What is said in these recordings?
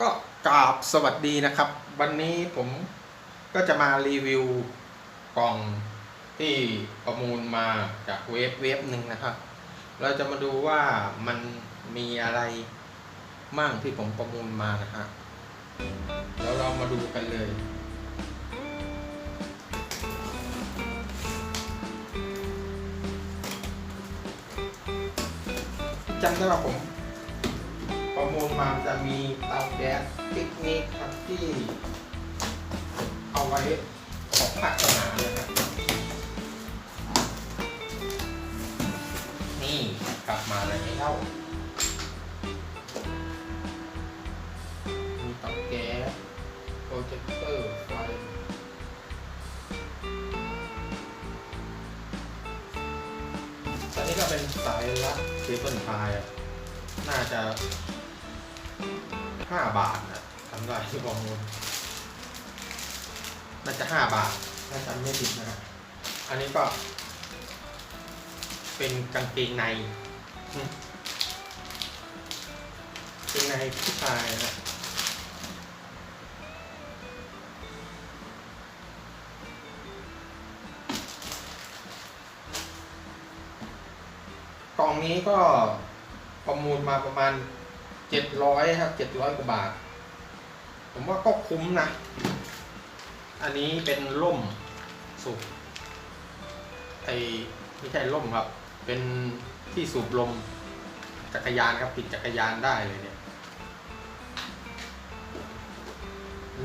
ก็กราบสวัสดีนะครับ วันนี้ผมก็จะมารีวิวกล่องที่ประมูลมาจากเว็บเว็บหนึ่งนะครับ เราจะมาดูว่ามันมีอะไรมั่งที่ผมประมูลมานะฮะแล้วเรามาดูกันเลยจำได้ว่าผม มูลมาจะมีเตาแก๊สปิกนิกครับที่เอาไว้ของภาคสนามเลยครับ นี่กลับมาเลยเล่ามีเตาแก๊สโปรเจคเตอร์ไฟตอนนี้ก็เป็นสายรัดเคเบิลไฟอะน่าจะ ห้าบาทนะทำได้ที่ประมูลน่าจะห้าบาทถ้าจำไม่ผิดนะฮะอันนี้ก็ เป็นกางเกงในกางเกงในผู้ชายนะกล่องนี้ก็ประมูลมาประมาณ เจ็ดร้อยครับเจ็ดร้อยกว่าบาท ผมว่าก็คุ้มนะ อันนี้เป็นร่มสูบไอไม่ใช่ร่มครับ เป็นที่สูบลมจักรยานครับปิดจักรยานได้เลยเนี่ย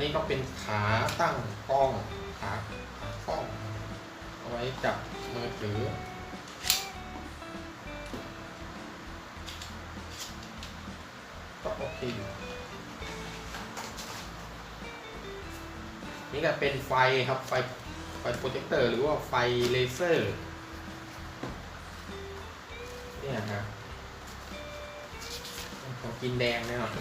นนี้ก็เป็นขาตั้งกล้องขาขากล้องเอาไว้จับมือถือ ก็โอเคอยู่นี่ก็เป็นไฟครับ ไฟไฟโปรเจคเตอร์หรือว่าไฟเลเซอร์เนี่ยนะของกินแดงแน่นอน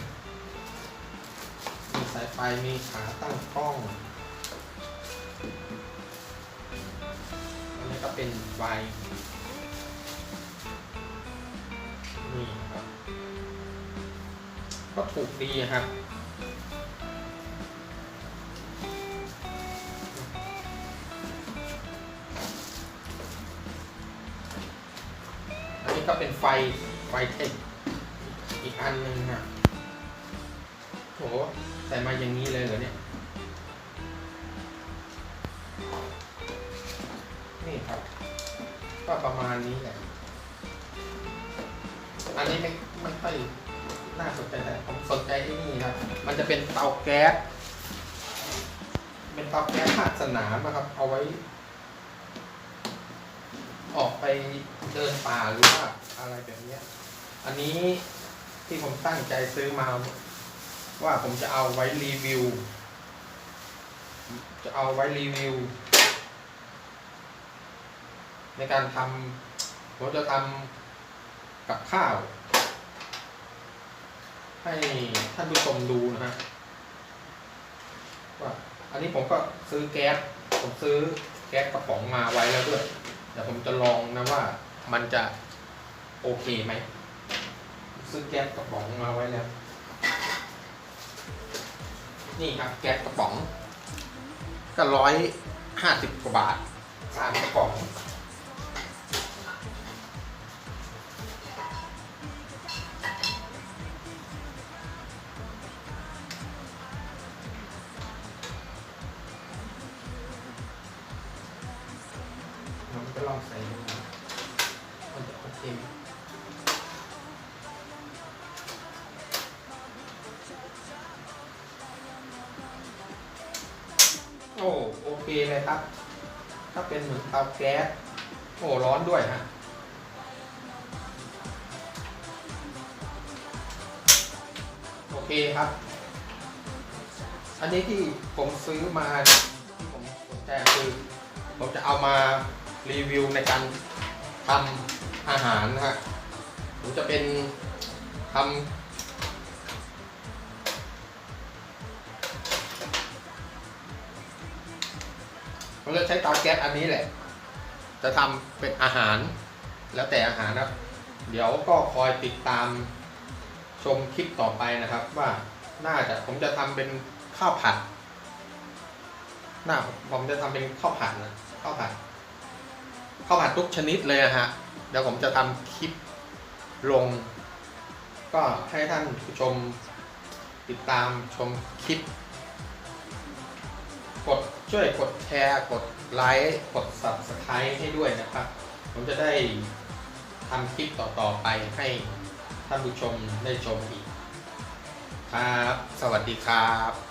มีสายไฟมีขาตั้งกล้องอันนี้ก็เป็นไฟ ก็ถูกดีครับ อันนี้ก็เป็นไฟไฟเทคอีกอันหนึ่งนะโหใส่มาอย่างนี้เลยเหรอเนี่ย นี่ครับ ก็ประมาณนี้แหละ อันนี้ไม่ไม่ค่อย น่าสนใจแต่ผมสนใจที่นี่ครับ มันจะเป็นเตาแก๊ส เป็นเตาแก๊สภาคสนามนะครับ เอาไว้ ออกไปเดินป่าหรือว่าอะไรแบบนี้ อันนี้ที่ผมตั้งใจซื้อมา ว่าผมจะเอาไว้รีวิว จะเอาไว้รีวิว ในการทำผมจะทำกับข้าว ให้ท่านผู้ชมดูนะฮะว่าอันนี้ผมก็ซื้อแก๊สผมซื้อแก๊สกระป๋องมาไว้แล้วด้วยเดี๋ยวผมจะลองนะว่ามันจะโอเคไหมซื้อแก๊สกระป๋องมาไว้แล้ว นี่ครับแก๊สกระป๋อง ก็ร้อยห้าสิบกว่าบาทสามกระป๋อง เคเลยครับ ถ้าเป็นเหมือนเตาแก๊สโอ้ร้อนด้วยฮะโอเคครับ อันนี้ที่ผมซื้อมาที่ผมสนใจคือผมจะเอามารีวิวในการทำอาหารนะฮะผมจะเป็นทำ มจะใช้เตาแก๊สอันนี้แหละ จะทำเป็นอาหาร แล้วแต่อาหารนะเดี๋ยวก็คอยติดตามชมคลิปต่อไปนะครับ ว่าน่าจะผมจะทำเป็นข้าวผัดน่าผมจะทำเป็นข้าวผัดนะข้าวผัดข้าวผัดทุกชนิดเลยอะฮะเดี๋ยวผมจะทำคลิปลง ก็ให้ท่านผู้ชมติดตามชมคลิป กด ช่วยกดแชร์ กดไลค์กด subscribe ให้ด้วยนะครับ ผมจะได้ทำคลิปต่อๆไปให้ท่านผู้ชมได้ชมอีก ครับ สวัสดีครับ